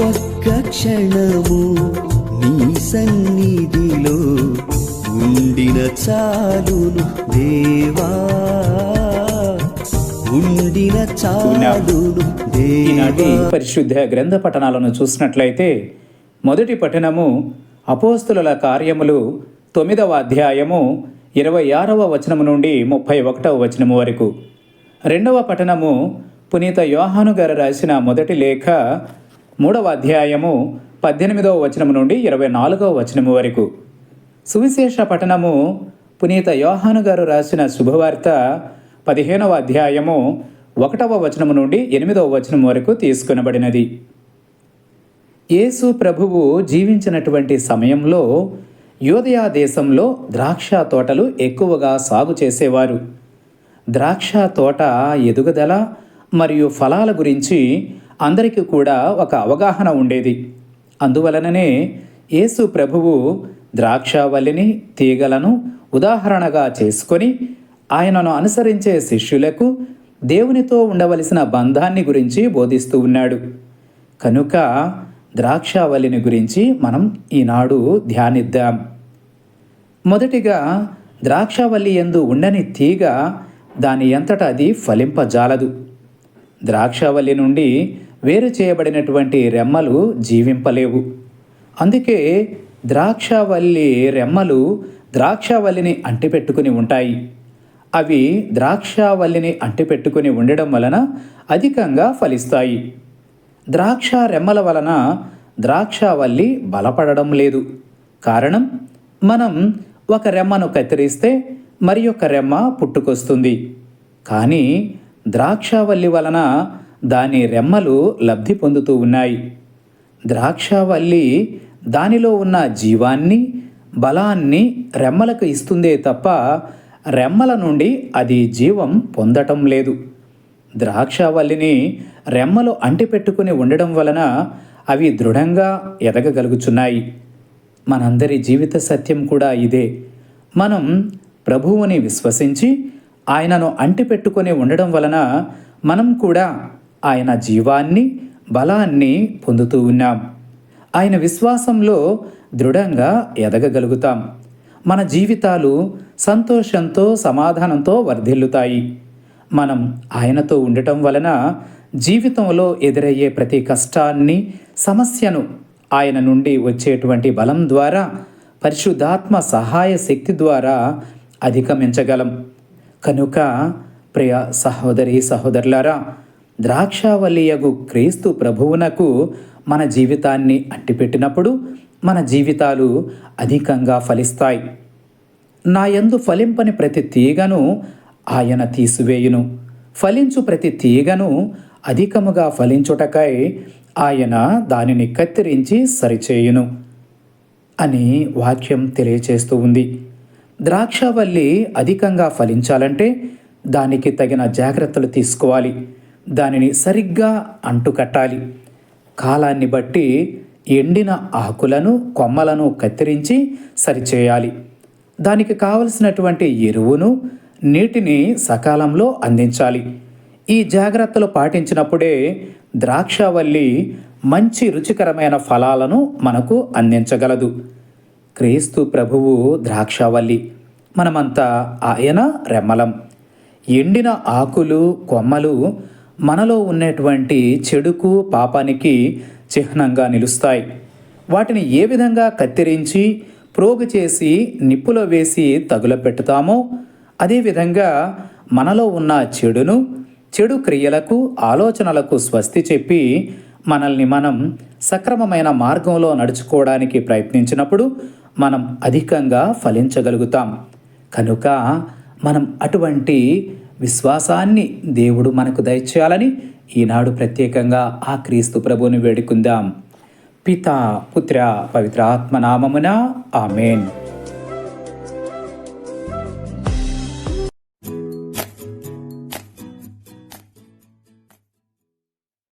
ఒక్క క్షణము నీ సన్నిధిలో ఉండిన చాలును దేవా. ఉండిన చాలును ఈనాటి పరిశుద్ధ గ్రంథ పఠనాలను చూసినట్లయితే మొదటి పఠనము అపోస్తుల కార్యములు తొమ్మిదవ అధ్యాయము ఇరవై ఆరవ వచనము నుండి ముప్పై ఒకటవ వచనము వరకు. రెండవ పఠనము పునీత యోహాను గారు రాసిన మొదటి లేఖ మూడవ అధ్యాయము పద్దెనిమిదవ వచనము నుండి ఇరవై నాలుగవ వచనము వరకు. సువిశేష పఠనము పునీత యోహాను గారు రాసిన శుభవార్త పదిహేనవ అధ్యాయము ఒకటవ వచనము నుండి ఎనిమిదవ వచనం వరకు తీసుకునబడినది. యేసు ప్రభువు జీవించినటువంటి సమయంలో యోదయా దేశంలో ద్రాక్ష తోటలు ఎక్కువగా సాగు చేసేవారు. ద్రాక్ష తోట ఎదుగుదల మరియు ఫలాల గురించి అందరికీ కూడా ఒక అవగాహన ఉండేది. అందువలననే యేసు ప్రభువు ద్రాక్షావల్లిని తీగలను ఉదాహరణగా చేసుకొని ఆయనను అనుసరించే శిష్యులకు దేవునితో ఉండవలసిన బంధాన్ని గురించి బోధిస్తూ ఉన్నాడు. కనుక ద్రాక్షావల్లిని గురించి మనం ఈనాడు ధ్యానిద్దాం. మొదటిగా ద్రాక్షావల్లి ఎందు ఉండని తీగ దాని ఎంతట అది ఫలింపజాలదు. ద్రాక్షావల్లి నుండి వేరు చేయబడినటువంటి రెమ్మలు జీవింపలేవు. అందుకే ద్రాక్షవల్లి రెమ్మలు ద్రాక్షవల్లిని అంటిపెట్టుకుని ఉంటాయి. అవి ద్రాక్షవల్లిని అంటిపెట్టుకుని ఉండడం వలన అధికంగా ఫలిస్తాయి. ద్రాక్ష రెమ్మల వలన ద్రాక్షవల్లి బలపడడం లేదు. కారణం మనం ఒక రెమ్మను కత్తిరిస్తే మరి ఒక రెమ్మ పుట్టుకొస్తుంది. కానీ ద్రాక్షవల్లి వలన దాని రెమ్మలు లబ్ధి పొందుతూ ఉన్నాయి. ద్రాక్షవల్లి దానిలో ఉన్న జీవాన్ని బలాన్ని రెమ్మలకు ఇస్తుందే తప్ప రెమ్మల నుండి అది జీవం పొందటం లేదు. ద్రాక్షవల్లిని రెమ్మలు అంటిపెట్టుకుని ఉండడం వలన అవి దృఢంగా ఎదగగలుగుచున్నాయి. మనందరి జీవిత సత్యం కూడా ఇదే. మనం ప్రభువుని విశ్వసించి ఆయనను అంటిపెట్టుకొని ఉండడం వలన మనం కూడా ఆయన జీవాన్ని బలాన్ని పొందుతూ ఉన్నాం. ఆయన విశ్వాసంలో దృఢంగా ఎదగగలుగుతాం. మన జీవితాలు సంతోషంతో సమాధానంతో వర్ధిల్లుతాయి. మనం ఆయనతో ఉండటం వలన జీవితంలో ఎదురయ్యే ప్రతి కష్టాన్ని సమస్యను ఆయన నుండి వచ్చేటువంటి బలం ద్వారా పరిశుద్ధాత్మ సహాయ శక్తి ద్వారా అధిగమించగలం. కనుక ప్రియ సహోదరి సహోదరులారా ద్రాక్షావలియగు క్రీస్తు ప్రభువునకు మన జీవితాన్ని అట్టిపెట్టినప్పుడు మన జీవితాలు అధికంగా ఫలిస్తాయి. నా యందు ఫలింపని ప్రతి తీగను ఆయన తీసివేయును. ఫలించు ప్రతి తీగను అధికముగా ఫలించుటకై ఆయన దానిని కత్తిరించి సరిచేయును అని వాక్యం తెలియచేస్తూ ఉంది. ద్రాక్షవల్లి అధికంగా ఫలించాలంటే దానికి తగిన జాగ్రత్తలు తీసుకోవాలి. దానిని సరిగ్గా అంటుకట్టాలి. కాలాన్ని బట్టి ఎండిన ఆకులను కొమ్మలను కత్తిరించి సరిచేయాలి. దానికి కావలసినటువంటి ఎరువును నీటిని సకాలంలో అందించాలి. ఈ జాగ్రత్తలు పాటించినప్పుడే ద్రాక్షవల్లి మంచి రుచికరమైన ఫలాలను మనకు అందించగలదు. క్రీస్తు ప్రభువు ద్రాక్షవల్లి మనమంతా ఆయన రెమ్మలం. ఎండిన ఆకులు కొమ్మలు మనలో ఉన్నటువంటి చెడుకు పాపానికి చిహ్నంగా నిలుస్తాయి. వాటిని ఏ విధంగా కత్తిరించి ప్రోగు చేసి నిప్పులో వేసి తగుల పెట్టుతామో అదేవిధంగా మనలో ఉన్న చెడును చెడు క్రియలకు ఆలోచనలకు స్వస్తి చెప్పి మనల్ని మనం సక్రమమైన మార్గంలో నడుచుకోవడానికి ప్రయత్నించినప్పుడు మనం అధికంగా ఫలించగలుగుతాం. కనుక మనం అటువంటి విశ్వాసాన్ని దేవుడు మనకు దయచేయాలని ఈనాడు ప్రత్యేకంగా ఆ క్రీస్తు ప్రభువుని వేడుకుందాం. పిత పుత్ర పవిత్ర ఆత్మనామమున ఆమెన్.